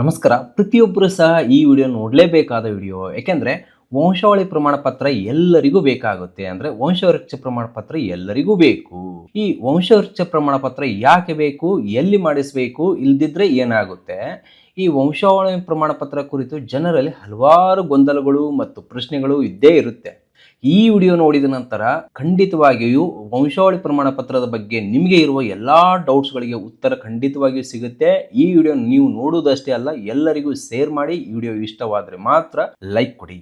ನಮಸ್ಕಾರ. ಪ್ರತಿಯೊಬ್ಬರು ಸಹ ಈ ವಿಡಿಯೋ ನೋಡಲೇಬೇಕಾದ ವಿಡಿಯೋ ಯಾಕೆಂದರೆ ವಂಶಾವಳಿ ಪ್ರಮಾಣ ಪತ್ರ ಎಲ್ಲರಿಗೂ ಬೇಕಾಗುತ್ತೆ. ಅಂದರೆ ವಂಶವೃಕ್ಷ ಪ್ರಮಾಣ ಪತ್ರ ಎಲ್ಲರಿಗೂ ಬೇಕು. ಈ ವಂಶವೃಕ್ಷ ಪ್ರಮಾಣ ಪತ್ರ ಯಾಕೆ ಬೇಕು, ಎಲ್ಲಿ ಮಾಡಿಸಬೇಕು, ಇಲ್ದಿದ್ರೆ ಏನಾಗುತ್ತೆ? ಈ ವಂಶಾವಳಿ ಪ್ರಮಾಣ ಪತ್ರ ಕುರಿತು ಜನರಲ್ಲಿ ಹಲವಾರು ಗೊಂದಲಗಳು ಮತ್ತು ಪ್ರಶ್ನೆಗಳು ಇದ್ದೇ ಇರುತ್ತೆ. ಈ ವಿಡಿಯೋ ನೋಡಿದ ನಂತರ ಖಂಡಿತವಾಗಿಯೂ ವಂಶಾವಳಿ ಪ್ರಮಾಣ ಪತ್ರದ ಬಗ್ಗೆ ನಿಮಗೆ ಇರುವ ಎಲ್ಲ ಡೌಟ್ಸ್ಗಳಿಗೆ ಉತ್ತರ ಖಂಡಿತವಾಗಿಯೂ ಸಿಗುತ್ತೆ. ಈ ವಿಡಿಯೋ ನೀವು ನೋಡುವುದಷ್ಟೇ ಅಲ್ಲ, ಎಲ್ಲರಿಗೂ ಶೇರ್ ಮಾಡಿ ಈ ವಿಡಿಯೋ ಇಷ್ಟವಾದರೆ ಮಾತ್ರ ಲೈಕ್ ಕೊಡಿ.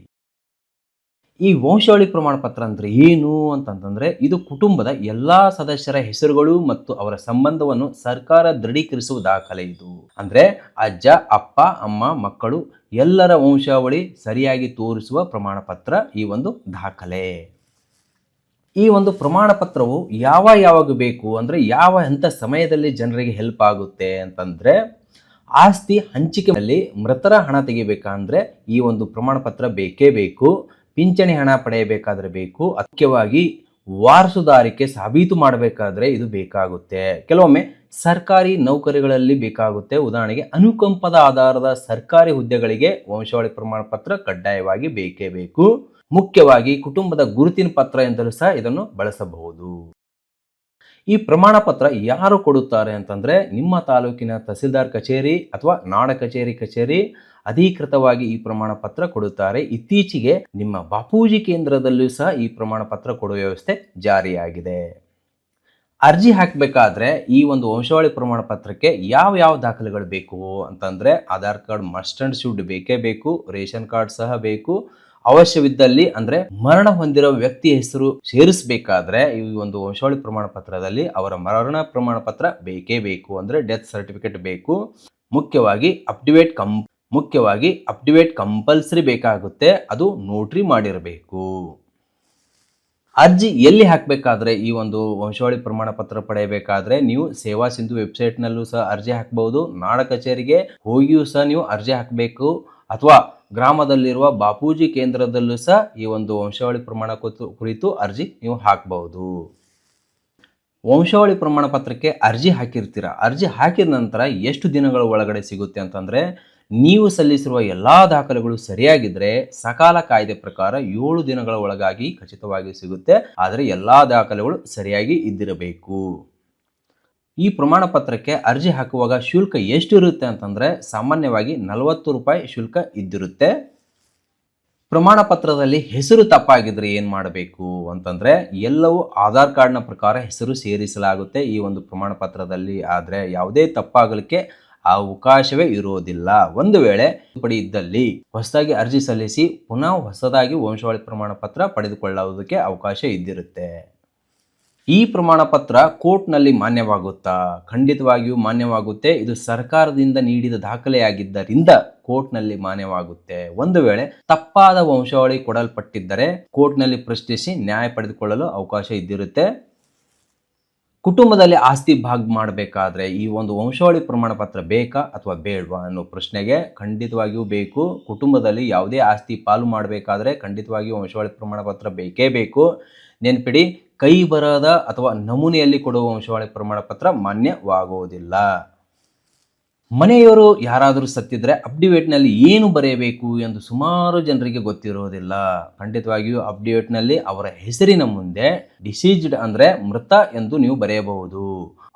ಈ ವಂಶಾವಳಿ ಪ್ರಮಾಣ ಪತ್ರ ಅಂದರೆ ಏನು ಅಂತಂತಂದರೆ ಇದು ಕುಟುಂಬದ ಎಲ್ಲ ಸದಸ್ಯರ ಹೆಸರುಗಳು ಮತ್ತು ಅವರ ಸಂಬಂಧವನ್ನು ಸರ್ಕಾರ ದೃಢೀಕರಿಸುವ ದಾಖಲೆ ಇದು. ಅಂದರೆ ಅಜ್ಜ, ಅಪ್ಪ, ಅಮ್ಮ, ಮಕ್ಕಳು ಎಲ್ಲರ ವಂಶಾವಳಿ ಸರಿಯಾಗಿ ತೋರಿಸುವ ಪ್ರಮಾಣ ಪತ್ರ ಈ ಒಂದು ದಾಖಲೆ. ಈ ಒಂದು ಪ್ರಮಾಣ ಪತ್ರವು ಯಾವ ಯಾವಾಗ ಬೇಕು ಅಂದರೆ ಯಾವ ಎಂಥ ಸಮಯದಲ್ಲಿ ಜನರಿಗೆ ಹೆಲ್ಪ್ ಆಗುತ್ತೆ ಅಂತಂದರೆ ಆಸ್ತಿ ಹಂಚಿಕೆಯಲ್ಲಿ ಮೃತರ ಹಣ ತೆಗಿಬೇಕಂದ್ರೆ ಈ ಒಂದು ಪ್ರಮಾಣ ಪತ್ರ ಬೇಕೇ ಬೇಕು. ಪಿಂಚಣಿ ಹಣ ಪಡೆಯಬೇಕಾದ್ರೆ ಬೇಕು. ಮುಖ್ಯವಾಗಿ ವಾರಸುದಾರಿಕೆ ಸಾಬೀತು ಮಾಡಬೇಕಾದ್ರೆ ಇದು ಬೇಕಾಗುತ್ತೆ. ಕೆಲವೊಮ್ಮೆ ಸರ್ಕಾರಿ ನೌಕರಿಗಳಲ್ಲಿ ಬೇಕಾಗುತ್ತೆ. ಉದಾಹರಣೆಗೆ ಅನುಕಂಪದ ಆಧಾರದ ಸರ್ಕಾರಿ ಹುದ್ದೆಗಳಿಗೆ ವಂಶಾವಳಿ ಪ್ರಮಾಣ ಪತ್ರ ಕಡ್ಡಾಯವಾಗಿ ಬೇಕೇ ಬೇಕು. ಮುಖ್ಯವಾಗಿ ಕುಟುಂಬದ ಗುರುತಿನ ಪತ್ರ ಎಂದರೂ ಸಹ ಇದನ್ನು ಬಳಸಬಹುದು. ಈ ಪ್ರಮಾಣ ಪತ್ರ ಯಾರು ಕೊಡುತ್ತಾರೆ ಅಂತಂದ್ರೆ ನಿಮ್ಮ ತಾಲೂಕಿನ ತಹಸೀಲ್ದಾರ್ ಕಚೇರಿ ಅಥವಾ ನಾಡ ಕಚೇರಿ ಕಚೇರಿ ಅಧಿಕೃತವಾಗಿ ಈ ಪ್ರಮಾಣ ಪತ್ರ ಕೊಡುತ್ತಾರೆ. ಇತ್ತೀಚೆಗೆ ನಿಮ್ಮ ಬಾಪೂಜಿ ಕೇಂದ್ರದಲ್ಲೂ ಸಹ ಈ ಪ್ರಮಾಣ ಪತ್ರ ಕೊಡುವ ವ್ಯವಸ್ಥೆ ಜಾರಿಯಾಗಿದೆ. ಅರ್ಜಿ ಹಾಕಬೇಕಾದ್ರೆ ಈ ಒಂದು ವಂಶಾವಳಿ ಪ್ರಮಾಣ ಪತ್ರಕ್ಕೆ ಯಾವ ಯಾವ ದಾಖಲೆಗಳು ಬೇಕು ಅಂತಂದ್ರೆ Aadhaar card, must and should ಬೇಕೇ ಬೇಕು, ರೇಷನ್ ಕಾರ್ಡ್ ಸಹ ಬೇಕು. ಅವಶ್ಯವಿದ್ದಲ್ಲಿ ಅಂದ್ರೆ ಮರಣ ಹೊಂದಿರೋ ವ್ಯಕ್ತಿ ಹೆಸರು ಸೇರಿಸಬೇಕಾದ್ರೆ ಈ ಒಂದು ವಂಶಾವಳಿ ಪ್ರಮಾಣ ಪತ್ರದಲ್ಲಿ ಅವರ ಮರಣ ಪ್ರಮಾಣ ಪತ್ರ ಬೇಕೇ ಬೇಕು ಅಂದ್ರೆ ಡೆತ್ ಸರ್ಟಿಫಿಕೇಟ್ ಬೇಕು. ಮುಖ್ಯವಾಗಿ ಅಪ್ಡೇಟ್ ಕಂ ಮುಖ್ಯವಾಗಿ ಅಪ್ಡಿವೇಟ್ ಕಂಪಲ್ಸರಿ ಬೇಕಾಗುತ್ತೆ, ಅದು ನೋಟ್ರಿ ಮಾಡಿರಬೇಕು. ಅರ್ಜಿ ಎಲ್ಲಿ ಹಾಕಬೇಕಾದ್ರೆ, ಈ ಒಂದು ವಂಶಾವಳಿ ಪ್ರಮಾಣ ಪತ್ರ ಪಡೆಯಬೇಕಾದ್ರೆ ನೀವು ಸೇವಾ ಸಿಂಧು ವೆಬ್ಸೈಟ್ನಲ್ಲೂ ಸಹ ಅರ್ಜಿ ಹಾಕಬಹುದು ನಾಡ ಕಚೇರಿಗೆ ಹೋಗಿಯೂ ಸಹ ನೀವು ಅರ್ಜಿ ಹಾಕಬೇಕು, ಅಥವಾ ಗ್ರಾಮದಲ್ಲಿರುವ ಬಾಪೂಜಿ ಕೇಂದ್ರದಲ್ಲೂ ಸಹ ಈ ಒಂದು ವಂಶಾವಳಿ ಪ್ರಮಾಣ ಕುರಿತು ಅರ್ಜಿ ನೀವು ಹಾಕಬಹುದು ವಂಶಾವಳಿ ಪ್ರಮಾಣ ಪತ್ರಕ್ಕೆ ಅರ್ಜಿ ಹಾಕಿರ್ತೀರ? ಅರ್ಜಿ ಹಾಕಿದ ನಂತರ ಎಷ್ಟು ದಿನಗಳ ಒಳಗಡೆ ಸಿಗುತ್ತೆ ಅಂತಂದರೆ ನೀವು ಸಲ್ಲಿಸಿರುವ ಎಲ್ಲ ದಾಖಲೆಗಳು ಸರಿಯಾಗಿದ್ದರೆ ಸಕಾಲ ಕಾಯ್ದೆ ಪ್ರಕಾರ ಏಳು ದಿನಗಳ ಒಳಗಾಗಿ ಖಚಿತವಾಗಿ ಸಿಗುತ್ತೆ. ಆದರೆ ಎಲ್ಲ ದಾಖಲೆಗಳು ಸರಿಯಾಗಿ ಇದ್ದಿರಬೇಕು. ಈ ಪ್ರಮಾಣ ಪತ್ರಕ್ಕೆ ಅರ್ಜಿ ಹಾಕುವಾಗ ಶುಲ್ಕ ಎಷ್ಟು ಇರುತ್ತೆ ಅಂತಂದರೆ ಸಾಮಾನ್ಯವಾಗಿ ನಲವತ್ತು ರೂಪಾಯಿ ಶುಲ್ಕ ಇದ್ದಿರುತ್ತೆ. ಪ್ರಮಾಣ ಪತ್ರದಲ್ಲಿ ಹೆಸರು ತಪ್ಪಾಗಿದ್ರೆ ಏನು ಮಾಡಬೇಕು ಅಂತಂದರೆ ಎಲ್ಲವೂ ಆಧಾರ್ ಕಾರ್ಡ್ನ ಪ್ರಕಾರ ಹೆಸರು ಸೇರಿಸಲಾಗುತ್ತೆ ಈ ಒಂದು ಪ್ರಮಾಣ ಪತ್ರದಲ್ಲಿ. ಆದರೆ ಯಾವುದೇ ತಪ್ಪಾಗಲಿಕ್ಕೆ ಅವಕಾಶವೇ ಇರುವುದಿಲ್ಲ ಒಂದು ವೇಳೆ ಪಡಿ ಇದ್ದಲ್ಲಿ ಹೊಸದಾಗಿ ಅರ್ಜಿ ಸಲ್ಲಿಸಿ ಪುನಃ ಹೊಸದಾಗಿ ವಂಶಾವಳಿ ಪ್ರಮಾಣ ಪತ್ರ ಪಡೆದುಕೊಳ್ಳುವುದಕ್ಕೆ ಅವಕಾಶ ಇದ್ದಿರುತ್ತೆ. ಈ ಪ್ರಮಾಣ ಪತ್ರ ಕೋರ್ಟ್ನಲ್ಲಿ ಮಾನ್ಯವಾಗುತ್ತಾ? ಖಂಡಿತವಾಗಿಯೂ ಮಾನ್ಯವಾಗುತ್ತೆ. ಇದು ಸರ್ಕಾರದಿಂದ ನೀಡಿದ ದಾಖಲೆಯಾಗಿದ್ದರಿಂದ ಕೋರ್ಟ್ನಲ್ಲಿ ಮಾನ್ಯವಾಗುತ್ತೆ. ಒಂದು ವೇಳೆ ತಪ್ಪಾದ ವಂಶಾವಳಿ ಕೊಡಲ್ಪಟ್ಟಿದ್ದರೆ ಕೋರ್ಟ್ನಲ್ಲಿ ಪ್ರಶ್ನಿಸಿ ನ್ಯಾಯ ಪಡೆದುಕೊಳ್ಳಲು ಅವಕಾಶ ಇದ್ದಿರುತ್ತೆ. ಕುಟುಂಬದಲ್ಲಿ ಆಸ್ತಿ ಭಾಗ ಮಾಡಬೇಕಾದ್ರೆ ಈ ಒಂದು ವಂಶಾವಳಿ ಪ್ರಮಾಣ ಪತ್ರ ಬೇಕಾ ಅಥವಾ ಬೇಡವಾ ಅನ್ನೋ ಪ್ರಶ್ನೆಗೆ ಖಂಡಿತವಾಗಿಯೂ ಬೇಕು. ಕುಟುಂಬದಲ್ಲಿ ಯಾವುದೇ ಆಸ್ತಿ ಪಾಲು ಮಾಡಬೇಕಾದ್ರೆ ಖಂಡಿತವಾಗಿಯೂ ವಂಶಾವಳಿ ಪ್ರಮಾಣ ಪತ್ರ ಬೇಕೇ ಬೇಕು. ನೆನ್ಪಿಡಿ, ಕೈ ಬರದ ಅಥವಾ ನಮೂನೆಯಲ್ಲಿ ಕೊಡುವ ವಂಶಾವಳಿ ಪ್ರಮಾಣ ಪತ್ರ ಮಾನ್ಯವಾಗುವುದಿಲ್ಲ ಮನೆಯವರು ಯಾರಾದರೂ ಸತ್ತಿದ್ರೆ ಅಪ್ಡಿವೇಟ್ನಲ್ಲಿ ಏನು ಬರೆಯಬೇಕು ಎಂದು ಸುಮಾರು ಜನರಿಗೆ ಗೊತ್ತಿರೋದಿಲ್ಲ. ಖಂಡಿತವಾಗಿಯೂ ಅಪ್ಡಿವೇಟ್ನಲ್ಲಿ ಅವರ ಹೆಸರಿನ ಮುಂದೆ ಡಿಸೀಜ್ಡ್ ಅಂದರೆ ಮೃತ ಎಂದು ನೀವು ಬರೆಯಬಹುದು.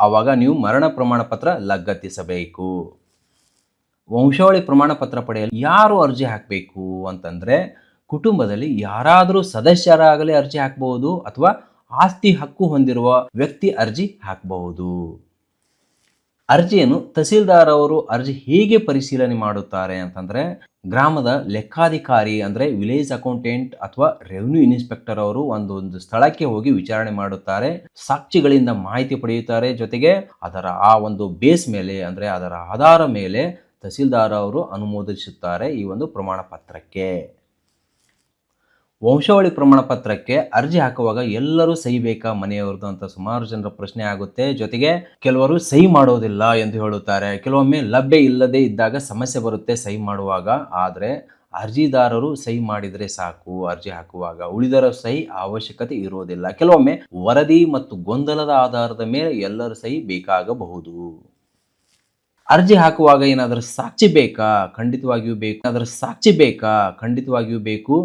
ಆವಾಗ ನೀವು ಮರಣ ಪ್ರಮಾಣ ಪತ್ರ ಲಗತ್ತಿಸಬೇಕು. ವಂಶಾವಳಿ ಪ್ರಮಾಣ ಪತ್ರ ಪಡೆಯಲು ಯಾರು ಅರ್ಜಿ ಹಾಕಬೇಕು ಅಂತಂದರೆ ಕುಟುಂಬದಲ್ಲಿ ಯಾರಾದರೂ ಸದಸ್ಯರಾಗಲೇ ಅರ್ಜಿ ಹಾಕಬಹುದು ಅಥವಾ ಆಸ್ತಿ ಹಕ್ಕು ಹೊಂದಿರುವ ವ್ಯಕ್ತಿ ಅರ್ಜಿ ಹಾಕಬಹುದು. ಅರ್ಜಿಯನ್ನು ತಹಸೀಲ್ದಾರ್ ಅವರು ಅರ್ಜಿ ಹೇಗೆ ಪರಿಶೀಲನೆ ಮಾಡುತ್ತಾರೆ ಅಂತಂದ್ರೆ ಗ್ರಾಮದ ಲೆಕ್ಕಾಧಿಕಾರಿ ಅಂದ್ರೆ ವಿಲೇಜ್ ಅಕೌಂಟೆಂಟ್ ಅಥವಾ ರೆವಿನ್ಯೂ ಇನ್ಸ್ಪೆಕ್ಟರ್ ಅವರು ಒಂದೊಂದು ಒಂದು ಸ್ಥಳಕ್ಕೆ ಹೋಗಿ ವಿಚಾರಣೆ ಮಾಡುತ್ತಾರೆ, ಸಾಕ್ಷಿಗಳಿಂದ ಮಾಹಿತಿ ಪಡೆಯುತ್ತಾರೆ. ಜೊತೆಗೆ ಅದರ ಆ ಒಂದು ಬೇಸ್ ಮೇಲೆ ಅಂದ್ರೆ ಅದರ ಆಧಾರ ಮೇಲೆ ತಹಸೀಲ್ದಾರ್ ಅವರು ಅನುಮೋದಿಸುತ್ತಾರೆ ಈ ಒಂದು ಪ್ರಮಾಣ ಪತ್ರಕ್ಕೆ. ವಂಶಾವಳಿ ಪ್ರಮಾಣ ಪತ್ರಕ್ಕೆ ಅರ್ಜಿ ಹಾಕುವಾಗ ಎಲ್ಲರೂ ಸಹಿ ಬೇಕಾ ಮನೆಯವ್ರದ್ದು ಅಂತ ಸುಮಾರು ಜನರ ಪ್ರಶ್ನೆ ಆಗುತ್ತೆ. ಜೊತೆಗೆ ಕೆಲವರು ಸಹಿ ಮಾಡೋದಿಲ್ಲ ಎಂದು ಹೇಳುತ್ತಾರೆ. ಕೆಲವೊಮ್ಮೆ ಲಭ್ಯ ಇಲ್ಲದೆ ಇದ್ದಾಗ ಸಮಸ್ಯೆ ಬರುತ್ತೆ ಸಹಿ ಮಾಡುವಾಗ. ಆದರೆ ಅರ್ಜಿದಾರರು ಸಹಿ ಮಾಡಿದರೆ ಸಾಕು. ಅರ್ಜಿ ಹಾಕುವಾಗ ಉಳಿದರ ಸಹಿ ಅವಶ್ಯಕತೆ ಇರೋದಿಲ್ಲ. ಕೆಲವೊಮ್ಮೆ ವರದಿ ಮತ್ತು ಗೊಂದಲದ ಆಧಾರದ ಮೇಲೆ ಎಲ್ಲರ ಸಹಿ ಬೇಕಾಗಬಹುದು. ಅರ್ಜಿ ಹಾಕುವಾಗ ಏನಾದರೂ ಸಾಕ್ಷಿ ಬೇಕಾ? ಖಂಡಿತವಾಗಿಯೂ ಬೇಕು. ಏನಾದರೂ ಸಾಕ್ಷಿ ಬೇಕಾ? ಖಂಡಿತವಾಗಿಯೂ ಬೇಕು.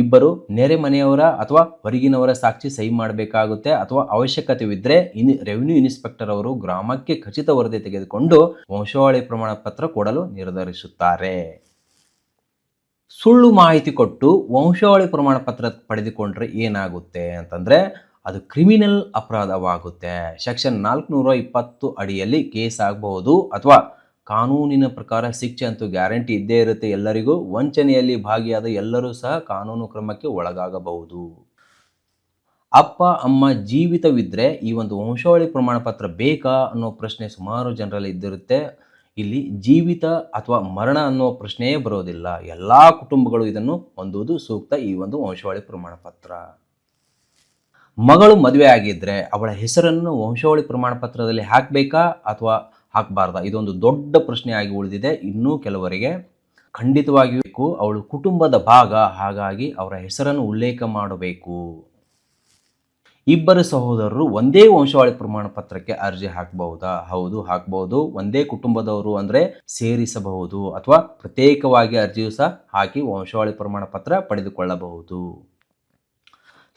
ಇಬ್ಬರು ನೆರೆ ಮನೆಯವರ ಅಥವಾ ಹೊರಗಿನವರ ಸಾಕ್ಷಿ ಸಹಿ ಮಾಡಬೇಕಾಗುತ್ತೆ ಅಥವಾ ಅವಶ್ಯಕತೆವಿದ್ದರೆ ಇನ್ ರೆವಿನ್ಯೂ ಇನ್ಸ್ಪೆಕ್ಟರ್ ಅವರು ಗ್ರಾಮಕ್ಕೆ ಖಚಿತ ವರದಿ ತೆಗೆದುಕೊಂಡು ವಂಶಾವಳಿ ಪ್ರಮಾಣ ಪತ್ರ ಕೊಡಲು ನಿರ್ಧರಿಸುತ್ತಾರೆ. ಸುಳ್ಳು ಮಾಹಿತಿ ಕೊಟ್ಟು ವಂಶಾವಳಿ ಪ್ರಮಾಣ ಪತ್ರ ಪಡೆದುಕೊಂಡ್ರೆ ಏನಾಗುತ್ತೆ ಅಂತಂದ್ರೆ ಅದು ಕ್ರಿಮಿನಲ್ ಅಪರಾಧವಾಗುತ್ತೆ. ಸೆಕ್ಷನ್ ನಾಲ್ಕುನೂರ ಇಪ್ಪತ್ತು ಅಡಿಯಲ್ಲಿ ಕೇಸ್ ಆಗಬಹುದು ಅಥವಾ ಕಾನೂನಿನ ಪ್ರಕಾರ ಶಿಕ್ಷೆ ಅಂತೂ ಗ್ಯಾರಂಟಿ ಇದ್ದೇ ಇರುತ್ತೆ ಎಲ್ಲರಿಗೂ. ವಂಚನೆಯಲ್ಲಿ ಭಾಗಿಯಾದ ಎಲ್ಲರೂ ಸಹ ಕಾನೂನು ಕ್ರಮಕ್ಕೆ ಒಳಗಾಗಬಹುದು. ಅಪ್ಪ, ಅಮ್ಮ ಜೀವಿತವಿದ್ದರೆ ಈ ಒಂದು ವಂಶಾವಳಿ ಪ್ರಮಾಣ ಪತ್ರ ಬೇಕಾ ಅನ್ನೋ ಪ್ರಶ್ನೆ ಸುಮಾರು ಜನರಲ್ಲಿ ಇದ್ದಿರುತ್ತೆ. ಇಲ್ಲಿ ಜೀವಿತ ಅಥವಾ ಮರಣ ಅನ್ನೋ ಪ್ರಶ್ನೆಯೇ ಬರೋದಿಲ್ಲ. ಎಲ್ಲ ಕುಟುಂಬಗಳು ಇದನ್ನು ಹೊಂದುವುದು ಸೂಕ್ತ ಈ ಒಂದು ವಂಶಾವಳಿ ಪ್ರಮಾಣ ಪತ್ರ ಮಗಳು ಮದುವೆ ಆಗಿದ್ದರೆ ಅವಳ ಹೆಸರನ್ನು ವಂಶಾವಳಿ ಪ್ರಮಾಣ ಪತ್ರದಲ್ಲಿ ಹಾಕಬೇಕಾ ಅಥವಾ ಹಾಕಬಾರ್ದಾ. ಇದೊಂದು ದೊಡ್ಡ ಪ್ರಶ್ನೆ ಆಗಿ ಉಳಿದಿದೆ. ಇನ್ನೂ ಕೆಲವರಿಗೆ ಖಂಡಿತವಾಗಿಯೂ ಅವಳು ಕುಟುಂಬದ ಭಾಗ, ಹಾಗಾಗಿ ಅವರ ಹೆಸರನ್ನು ಉಲ್ಲೇಖ ಮಾಡಬೇಕು. ಇಬ್ಬರು ಸಹೋದರರು ಒಂದೇ ವಂಶಾವಳಿ ಪ್ರಮಾಣ ಪತ್ರಕ್ಕೆ ಅರ್ಜಿ ಹಾಕಬಹುದಾ? ಹೌದು, ಹಾಕಬಹುದು. ಒಂದೇ ಕುಟುಂಬದವರು ಅಂದರೆ ಸೇರಿಸಬಹುದು ಅಥವಾ ಪ್ರತ್ಯೇಕವಾಗಿ ಅರ್ಜಿಯು ಸಹ ಹಾಕಿ ವಂಶಾವಳಿ ಪ್ರಮಾಣ ಪತ್ರ ಪಡೆದುಕೊಳ್ಳಬಹುದು.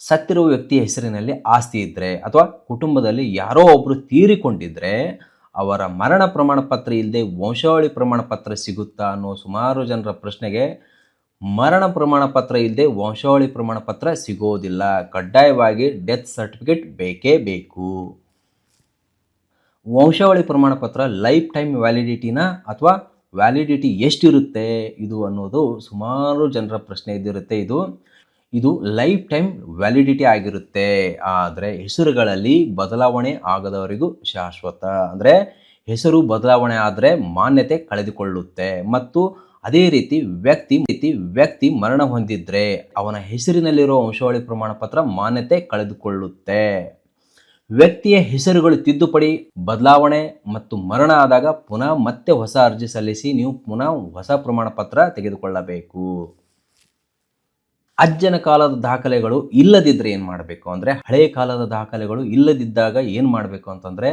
ಸತ್ತಿರುವ ವ್ಯಕ್ತಿಯ ಹೆಸರಿನಲ್ಲಿ ಆಸ್ತಿ ಇದ್ದರೆ ಅಥವಾ ಕುಟುಂಬದಲ್ಲಿ ಯಾರೋ ಒಬ್ಬರು ತೀರಿಕೊಂಡಿದ್ರೆ ಅವರ ಮರಣ ಪ್ರಮಾಣ ಪತ್ರ ಇಲ್ಲದೆ ವಂಶಾವಳಿ ಪ್ರಮಾಣ ಪತ್ರ ಸಿಗುತ್ತಾ ಅನ್ನೋ ಸುಮಾರು ಜನರ ಪ್ರಶ್ನೆಗೆ ಮರಣ ಪ್ರಮಾಣ ಪತ್ರ ಇಲ್ಲದೆ ವಂಶಾವಳಿ ಪ್ರಮಾಣ ಪತ್ರ ಸಿಗೋದಿಲ್ಲ. ಕಡ್ಡಾಯವಾಗಿ ಡೆತ್ ಸರ್ಟಿಫಿಕೇಟ್ ಬೇಕೇ ಬೇಕು. ವಂಶಾವಳಿ ಪ್ರಮಾಣ ಪತ್ರ ಲೈಫ್ ಟೈಮ್ ವ್ಯಾಲಿಡಿಟಿನ ಅಥವಾ ವ್ಯಾಲಿಡಿಟಿ ಎಷ್ಟಿರುತ್ತೆ? ಇದು ಅನ್ನೋದು ಸುಮಾರು ಜನರ ಪ್ರಶ್ನೆ ಇದ್ದಿರುತ್ತೆ ಇದು. ಇದು ಲೈಫ್ ಟೈಮ್ ವ್ಯಾಲಿಡಿಟಿ ಆಗಿರುತ್ತೆ. ಆದರೆ ಹೆಸರುಗಳಲ್ಲಿ ಬದಲಾವಣೆ ಆಗದವರಿಗೂ ಶಾಶ್ವತ. ಅಂದರೆ ಹೆಸರು ಬದಲಾವಣೆ ಆದರೆ ಮಾನ್ಯತೆ ಕಳೆದುಕೊಳ್ಳುತ್ತೆ. ಮತ್ತು ಅದೇ ರೀತಿ ವ್ಯಕ್ತಿ ರೀತಿ ವ್ಯಕ್ತಿ ಮರಣ ಹೊಂದಿದ್ರೆ ಅವನ ಹೆಸರಿನಲ್ಲಿರುವ ವಂಶಾವಳಿ ಪ್ರಮಾಣ ಪತ್ರ ಮಾನ್ಯತೆ ಕಳೆದುಕೊಳ್ಳುತ್ತೆ. ವ್ಯಕ್ತಿಯ ಹೆಸರುಗಳು ತಿದ್ದುಪಡಿ, ಬದಲಾವಣೆ ಮತ್ತು ಮರಣ ಆದಾಗ ಪುನಃ ಮತ್ತೆ ಹೊಸ ಅರ್ಜಿ ಸಲ್ಲಿಸಿ ನೀವು ಪುನಃ ಹೊಸ ಪ್ರಮಾಣ ಪತ್ರ ತೆಗೆದುಕೊಳ್ಳಬೇಕು. ಅಜ್ಜನ ಕಾಲದ ದಾಖಲೆಗಳು ಇಲ್ಲದಿದ್ದರೆ ಏನು ಮಾಡಬೇಕು ಅಂದರೆ ಹಳೆಯ ಕಾಲದ ದಾಖಲೆಗಳು ಇಲ್ಲದಿದ್ದಾಗ ಏನು ಮಾಡಬೇಕು ಅಂತಂದರೆ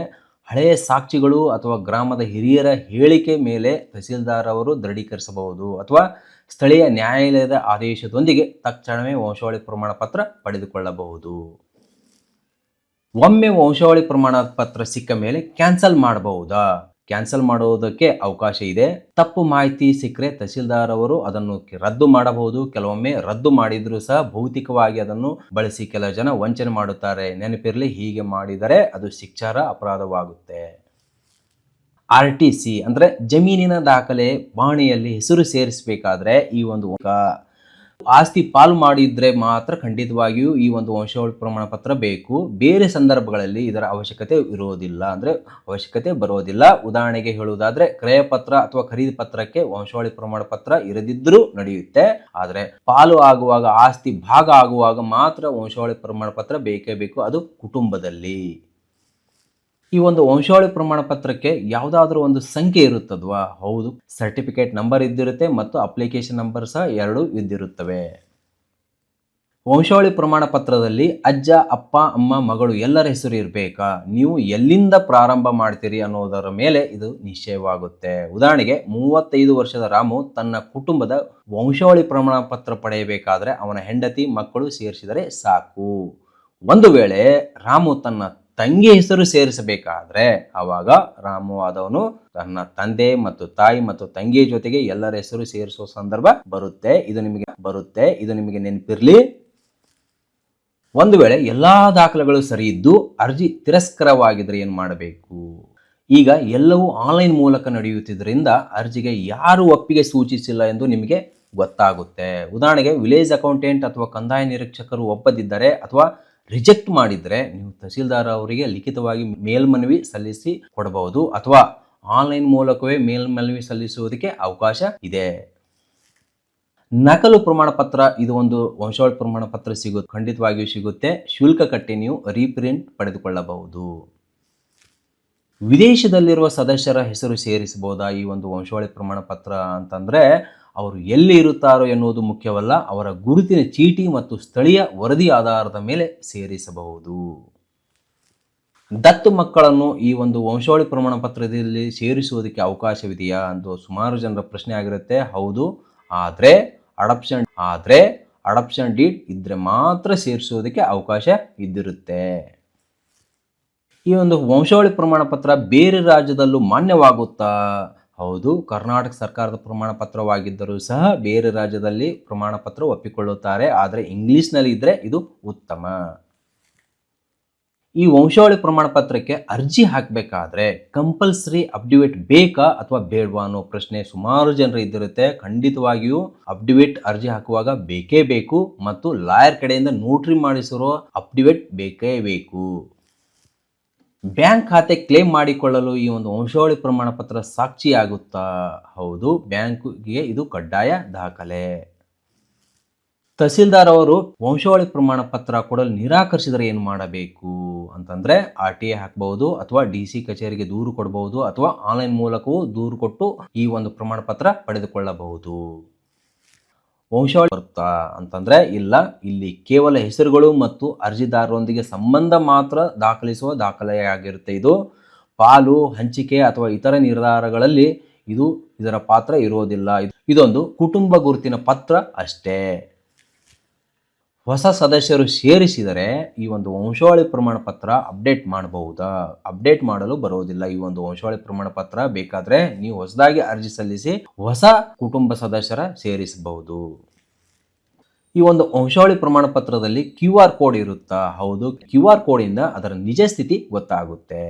ಹಳೆಯ ಸಾಕ್ಷಿಗಳು ಅಥವಾ ಗ್ರಾಮದ ಹಿರಿಯರ ಹೇಳಿಕೆ ಮೇಲೆ ತಹಸೀಲ್ದಾರ್ ಅವರು ದೃಢೀಕರಿಸಬಹುದು ಅಥವಾ ಸ್ಥಳೀಯ ನ್ಯಾಯಾಲಯದ ಆದೇಶದೊಂದಿಗೆ ತಕ್ಷಣವೇ ವಂಶಾವಳಿ ಪ್ರಮಾಣ ಪತ್ರ ಪಡೆದುಕೊಳ್ಳಬಹುದು. ಒಮ್ಮೆ ವಂಶಾವಳಿ ಪ್ರಮಾಣ ಪತ್ರ ಸಿಕ್ಕ ಮೇಲೆ ಕ್ಯಾನ್ಸಲ್ ಮಾಡಬಹುದಾ? ಕ್ಯಾನ್ಸಲ್ ಮಾಡುವುದಕ್ಕೆ ಅವಕಾಶ ಇದೆ. ತಪ್ಪು ಮಾಹಿತಿ ಸಿಕ್ಕರೆ ತಹಸೀಲ್ದಾರ್ ಅವರು ಅದನ್ನು ರದ್ದು ಮಾಡಬಹುದು. ಕೆಲವೊಮ್ಮೆ ರದ್ದು ಮಾಡಿದರೂ ಸಹ ಭೌತಿಕವಾಗಿ ಅದನ್ನು ಬಳಸಿ ಕೆಲ ಜನ ವಂಚನೆ ಮಾಡುತ್ತಾರೆ. ನೆನಪಿರಲಿ, ಹೀಗೆ ಮಾಡಿದರೆ ಅದು ಶಿಕ್ಷಾರ ಅಪರಾಧವಾಗುತ್ತೆ. ಆರ್ ಟಿ ಸಿ ಅಂದರೆ ಜಮೀನಿನ ದಾಖಲೆ, ಬಾಣಿಯಲ್ಲಿ ಹೆಸರು ಸೇರಿಸಬೇಕಾದ್ರೆ ಈ ಒಂದು ಆಸ್ತಿ ಪಾಲು ಮಾಡಿದ್ರೆ ಮಾತ್ರ ಖಂಡಿತವಾಗಿಯೂ ಈ ಒಂದು ವಂಶಾವಳಿ ಪ್ರಮಾಣ ಪತ್ರ ಬೇಕು. ಬೇರೆ ಸಂದರ್ಭಗಳಲ್ಲಿ ಇದರ ಅವಶ್ಯಕತೆ ಇರುವುದಿಲ್ಲ. ಅಂದರೆ ಅವಶ್ಯಕತೆ ಬರೋದಿಲ್ಲ ಉದಾಹರಣೆಗೆ ಹೇಳುವುದಾದ್ರೆ ಕ್ರಯ ಪತ್ರ ಅಥವಾ ಖರೀದಿ ಪತ್ರಕ್ಕೆ ವಂಶಾವಳಿ ಪ್ರಮಾಣ ಪತ್ರ ಇರದಿದ್ದರೂ ನಡೆಯುತ್ತೆ. ಆದರೆ ಪಾಲು ಆಗುವಾಗ, ಆಸ್ತಿ ಭಾಗ ಆಗುವಾಗ ಮಾತ್ರ ವಂಶಾವಳಿ ಪ್ರಮಾಣ ಪತ್ರ ಬೇಕೇ ಬೇಕು. ಅದು ಕುಟುಂಬದಲ್ಲಿ. ಈ ಒಂದು ವಂಶಾವಳಿ ಪ್ರಮಾಣ ಪತ್ರಕ್ಕೆ ಯಾವುದಾದ್ರೂ ಒಂದು ಸಂಖ್ಯೆ ಇರುತ್ತದ್ವಾ? ಹೌದು. ಸರ್ಟಿಫಿಕೇಟ್ ನಂಬರ್ ಇದ್ದಿರುತ್ತೆ ಮತ್ತು ಅಪ್ಲಿಕೇಶನ್ ನಂಬರ್ ಸಹ ಎರಡು ಇದ್ದಿರುತ್ತವೆ. ವಂಶಾವಳಿ ಪ್ರಮಾಣ ಪತ್ರದಲ್ಲಿ ಅಜ್ಜ, ಅಪ್ಪ, ಅಮ್ಮ, ಮಗಳು ಎಲ್ಲರ ಹೆಸರು ಇರಬೇಕಾ? ನೀವು ಎಲ್ಲಿಂದ ಪ್ರಾರಂಭ ಮಾಡ್ತೀರಿ ಅನ್ನೋದರ ಮೇಲೆ ಇದು ನಿಶ್ಚಯವಾಗುತ್ತೆ. ಉದಾಹರಣೆಗೆ, ಮೂವತ್ತೈದು ವರ್ಷದ ರಾಮು ತನ್ನ ಕುಟುಂಬದ ವಂಶಾವಳಿ ಪ್ರಮಾಣ ಪತ್ರ ಪಡೆಯಬೇಕಾದ್ರೆ ಅವನ ಹೆಂಡತಿ, ಮಕ್ಕಳು ಸೇರಿಸಿದರೆ ಸಾಕು. ಒಂದು ವೇಳೆ ರಾಮು ತನ್ನ ತಂಗಿ ಹೆಸರು ಸೇರಿಸಬೇಕಾದ್ರೆ ಆವಾಗ ರಾಮು ಆದವನು ತನ್ನ ತಂದೆ ಮತ್ತು ತಾಯಿ ಮತ್ತು ತಂಗಿಯ ಜೊತೆಗೆ ಎಲ್ಲರ ಹೆಸರು ಸೇರಿಸುವ ಸಂದರ್ಭ ಬರುತ್ತೆ. ಇದು ನಿಮಗೆ ಬರುತ್ತೆ. ಇದು ನಿಮಗೆ ನೆನಪಿರ್ಲಿ. ಒಂದು ವೇಳೆ ಎಲ್ಲಾ ದಾಖಲೆಗಳು ಸರಿ ಇದ್ದು ಅರ್ಜಿ ತಿರಸ್ಕರವಾಗಿದ್ರೆ ಏನು ಮಾಡಬೇಕು? ಈಗ ಎಲ್ಲವೂ ಆನ್ಲೈನ್ ಮೂಲಕ ನಡೆಯುತ್ತಿದ್ದರಿಂದ ಅರ್ಜಿಗೆ ಯಾರು ಒಪ್ಪಿಗೆ ಸೂಚಿಸಿಲ್ಲ ಎಂದು ನಿಮಗೆ ಗೊತ್ತಾಗುತ್ತೆ. ಉದಾಹರಣೆಗೆ ವಿಲೇಜ್ ಅಕೌಂಟೆಂಟ್ ಅಥವಾ ಕಂದಾಯ ನಿರೀಕ್ಷಕರು ಒಪ್ಪದಿದ್ದರೆ ಅಥವಾ ರಿಜೆಕ್ಟ್ ಮಾಡಿದರೆ ನೀವು ತಹಸೀಲ್ದಾರ್ ಅವರಿಗೆ ಲಿಖಿತವಾಗಿ ಮೇಲ್ಮನವಿ ಸಲ್ಲಿಸಿ ಕೊಡಬಹುದು ಅಥವಾ ಆನ್ಲೈನ್ ಮೂಲಕವೇ ಮೇಲ್ಮನವಿ ಸಲ್ಲಿಸುವುದಕ್ಕೆ ಅವಕಾಶ ಇದೆ. ನಕಲು ಪ್ರಮಾಣ ಪತ್ರ ಇದು ಒಂದು ವಂಶಾವಳಿ ಪ್ರಮಾಣ ಪತ್ರ ಸಿಗುತ್ತೆ, ಖಂಡಿತವಾಗಿಯೂ ಸಿಗುತ್ತೆ. ಶುಲ್ಕ ಕಟ್ಟಿ ನೀವು ರೀಪ್ರಿಂಟ್ ಪಡೆದುಕೊಳ್ಳಬಹುದು. ವಿದೇಶದಲ್ಲಿರುವ ಸದಸ್ಯರ ಹೆಸರು ಸೇರಿಸಬಹುದಾ ಈ ಒಂದು ವಂಶಾವಳಿ ಪ್ರಮಾಣ ಪತ್ರ ಅಂತಂದ್ರೆ ಅವರು ಎಲ್ಲಿ ಇರುತ್ತಾರೋ ಎನ್ನುವುದು ಮುಖ್ಯವಲ್ಲ, ಅವರ ಗುರುತಿನ ಚೀಟಿ ಮತ್ತು ಸ್ಥಳೀಯ ವರದಿ ಆಧಾರದ ಮೇಲೆ ಸೇರಿಸಬಹುದು. ದತ್ತು ಮಕ್ಕಳನ್ನು ಈ ಒಂದು ವಂಶಾವಳಿ ಪ್ರಮಾಣ ಪತ್ರದಲ್ಲಿ ಸೇರಿಸುವುದಕ್ಕೆ ಅವಕಾಶವಿದೆಯಾ ಅಂತ ಸುಮಾರು ಜನರ ಪ್ರಶ್ನೆ ಆಗಿರುತ್ತೆ. ಹೌದು, ಆದರೆ ಅಡಪ್ಷನ್ ಆದರೆ ಅಡಪ್ಷನ್ ಡೀಟ್ ಇದ್ರೆ ಮಾತ್ರ ಸೇರಿಸುವುದಕ್ಕೆ ಅವಕಾಶ ಇದ್ದಿರುತ್ತೆ. ಈ ಒಂದು ವಂಶಾವಳಿ ಪ್ರಮಾಣ ಪತ್ರ ಬೇರೆ ರಾಜ್ಯದಲ್ಲೂ ಮಾನ್ಯವಾಗುತ್ತಾ? ಹೌದು, ಕರ್ನಾಟಕ ಸರ್ಕಾರದ ಪ್ರಮಾಣ ಪತ್ರವಾಗಿದ್ದರೂ ಸಹ ಬೇರೆ ರಾಜ್ಯದಲ್ಲಿ ಪ್ರಮಾಣ ಪತ್ರ ಒಪ್ಪಿಕೊಳ್ಳುತ್ತಾರೆ. ಆದರೆ ಇಂಗ್ಲಿಷ್ನಲ್ಲಿ ಇದ್ದರೆ ಇದು ಉತ್ತಮ. ಈ ವಂಶಾವಳಿ ಪ್ರಮಾಣ ಪತ್ರಕ್ಕೆ ಅರ್ಜಿ ಹಾಕಬೇಕಾದ್ರೆ ಕಂಪಲ್ಸರಿ ಅಪ್ಡಿವೇಟ್ ಬೇಕಾ ಅಥವಾ ಬೇಡವಾ ಅನ್ನೋ ಪ್ರಶ್ನೆ ಸುಮಾರು ಜನರು ಇದ್ದಿರುತ್ತೆ ಖಂಡಿತವಾಗಿಯೂ ಅಪ್ಡಿವೇಟ್ ಅರ್ಜಿ ಹಾಕುವಾಗ ಬೇಕೇ ಬೇಕು ಮತ್ತು ಲಾಯರ್ ಕಡೆಯಿಂದ ನೋಟ್ರಿ ಮಾಡಿಸಿರೋ ಅಪ್ಡಿವೇಟ್ ಬೇಕೇ ಬೇಕು. ಬ್ಯಾಂಕ್ ಖಾತೆ ಕ್ಲೇಮ್ ಮಾಡಿಕೊಳ್ಳಲು ಈ ಒಂದು ವಂಶಾವಳಿ ಪ್ರಮಾಣ ಪತ್ರ ಸಾಕ್ಷಿಯಾಗುತ್ತಾ? ಹೌದು, ಬ್ಯಾಂಕ್ಗೆ ಇದು ಕಡ್ಡಾಯ ದಾಖಲೆ. ತಹಸೀಲ್ದಾರ್ ಅವರು ವಂಶಾವಳಿ ಪ್ರಮಾಣ ಪತ್ರ ಕೊಡಲು ನಿರಾಕರಿಸಿದರೆ ಏನು ಮಾಡಬೇಕು? ಅಂತಂದ್ರೆ ಆರ್ ಟಿ ಐ ಹಾಕಬಹುದು ಅಥವಾ ಡಿ ಸಿ ಕಚೇರಿಗೆ ದೂರು ಕೊಡಬಹುದು ಅಥವಾ ಆನ್ಲೈನ್ ಮೂಲಕವೂ ದೂರು ಕೊಟ್ಟು ಈ ಒಂದು ಪ್ರಮಾಣ ಪತ್ರ ಪಡೆದುಕೊಳ್ಳಬಹುದು. ವಂಶಾವಳಿ ಬರುತ್ತಾ ಅಂತಂದ್ರೆ, ಇಲ್ಲ, ಇಲ್ಲಿ ಕೇವಲ ಹೆಸರುಗಳು ಮತ್ತು ಅರ್ಜಿದಾರರೊಂದಿಗೆ ಸಂಬಂಧ ಮಾತ್ರ ದಾಖಲಿಸುವ ದಾಖಲೆಯಾಗಿರುತ್ತೆ ಇದು. ಪಾಲು, ಹಂಚಿಕೆ ಅಥವಾ ಇತರ ನಿರ್ಧಾರಗಳಲ್ಲಿ ಇದು ಇದರ ಪಾತ್ರ ಇರೋದಿಲ್ಲ ಇದೊಂದು ಕುಟುಂಬ ಗುರುತಿನ ಪತ್ರ ಅಷ್ಟೇ. ಹೊಸ ಸದಸ್ಯರು ಸೇರಿಸಿದರೆ ಈ ಒಂದು ವಂಶಾವಳಿ ಪ್ರಮಾಣ ಪತ್ರ ಅಪ್ಡೇಟ್ ಮಾಡಬಹುದಾ? ಅಪ್ಡೇಟ್ ಮಾಡಲು ಬರುವುದಿಲ್ಲ. ಈ ಒಂದು ವಂಶಾವಳಿ ಪ್ರಮಾಣ ಪತ್ರ ಬೇಕಾದ್ರೆ ನೀವು ಹೊಸದಾಗಿ ಅರ್ಜಿ ಸಲ್ಲಿಸಿ ಹೊಸ ಕುಟುಂಬ ಸದಸ್ಯರ ಸೇರಿಸಬಹುದು. ಈ ಒಂದು ವಂಶಾವಳಿ ಪ್ರಮಾಣ ಪತ್ರದಲ್ಲಿ ಕ್ಯೂ ಆರ್ ಕೋಡ್ ಇರುತ್ತಾ? ಹೌದು, ಕ್ಯೂ ಆರ್ ಕೋಡಿಂದ ಅದರ ನಿಜ ಸ್ಥಿತಿ ಗೊತ್ತಾಗುತ್ತೆ.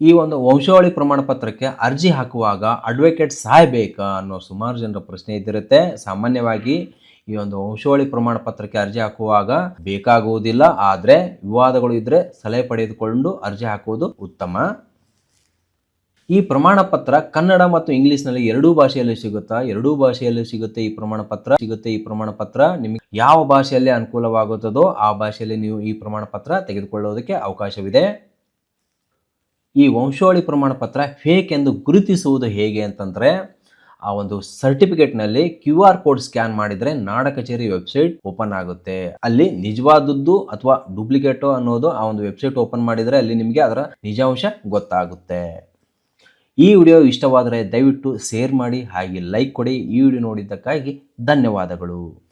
ಈ ಒಂದು ವಂಶಾವಳಿ ಪ್ರಮಾಣ ಪತ್ರಕ್ಕೆ ಅರ್ಜಿ ಹಾಕುವಾಗ ಅಡ್ವೊಕೇಟ್ ಸಹಾಯ ಬೇಕಾ ಅನ್ನೋ ಸುಮಾರು ಜನರ ಪ್ರಶ್ನೆ ಇದ್ದಿರುತ್ತೆ ಸಾಮಾನ್ಯವಾಗಿ ಈ ಒಂದು ವಂಶಾವಳಿ ಪ್ರಮಾಣ ಪತ್ರಕ್ಕೆ ಅರ್ಜಿ ಹಾಕುವಾಗ ಬೇಕಾಗುವುದಿಲ್ಲ, ಆದರೆ ವಿವಾದಗಳು ಇದ್ದರೆ ಸಲಹೆ ಪಡೆದುಕೊಂಡು ಅರ್ಜಿ ಹಾಕುವುದು ಉತ್ತಮ. ಈ ಪ್ರಮಾಣ ಪತ್ರ ಕನ್ನಡ ಮತ್ತು ಇಂಗ್ಲಿಷ್ನಲ್ಲಿ ಎರಡೂ ಭಾಷೆಯಲ್ಲಿ ಸಿಗುತ್ತಾ? ಎರಡೂ ಭಾಷೆಯಲ್ಲಿ ಸಿಗುತ್ತೆ ಈ ಪ್ರಮಾಣ ಪತ್ರ? ಸಿಗುತ್ತೆ ಈ ಪ್ರಮಾಣ ಪತ್ರ? ನಿಮಗೆ ಯಾವ ಭಾಷೆಯಲ್ಲಿ ಅನುಕೂಲವಾಗುತ್ತದೋ ಆ ಭಾಷೆಯಲ್ಲಿ ನೀವು ಈ ಪ್ರಮಾಣ ಪತ್ರ ತೆಗೆದುಕೊಳ್ಳೋದಕ್ಕೆ ಅವಕಾಶವಿದೆ. ಈ ವಂಶಾವಳಿ ಪ್ರಮಾಣ ಪತ್ರ ಫೇಕ್ ಎಂದು ಗುರುತಿಸುವುದು ಹೇಗೆ ಅಂತಂದ್ರೆ ಆ ಒಂದು ಸರ್ಟಿಫಿಕೇಟ್ನಲ್ಲಿ ಕ್ಯೂ ಆರ್ ಕೋಡ್ ಸ್ಕ್ಯಾನ್ ಮಾಡಿದರೆ ನಾಡ ಕಚೇರಿ ವೆಬ್ಸೈಟ್ ಓಪನ್ ಆಗುತ್ತೆ. ಅಲ್ಲಿ ನಿಜವಾದದ್ದು ಅಥವಾ ಡೂಪ್ಲಿಕೇಟು ಅನ್ನೋದು ಆ ಒಂದು ವೆಬ್ಸೈಟ್ ಓಪನ್ ಮಾಡಿದರೆ ಅಲ್ಲಿ ನಿಮಗೆ ಅದರ ನಿಜಾಂಶ ಗೊತ್ತಾಗುತ್ತೆ. ಈ ವಿಡಿಯೋ ಇಷ್ಟವಾದರೆ ದಯವಿಟ್ಟು ಶೇರ್ ಮಾಡಿ ಹಾಗೆ ಲೈಕ್ ಕೊಡಿ. ಈ ವಿಡಿಯೋ ನೋಡಿದ್ದಕ್ಕಾಗಿ ಧನ್ಯವಾದಗಳು.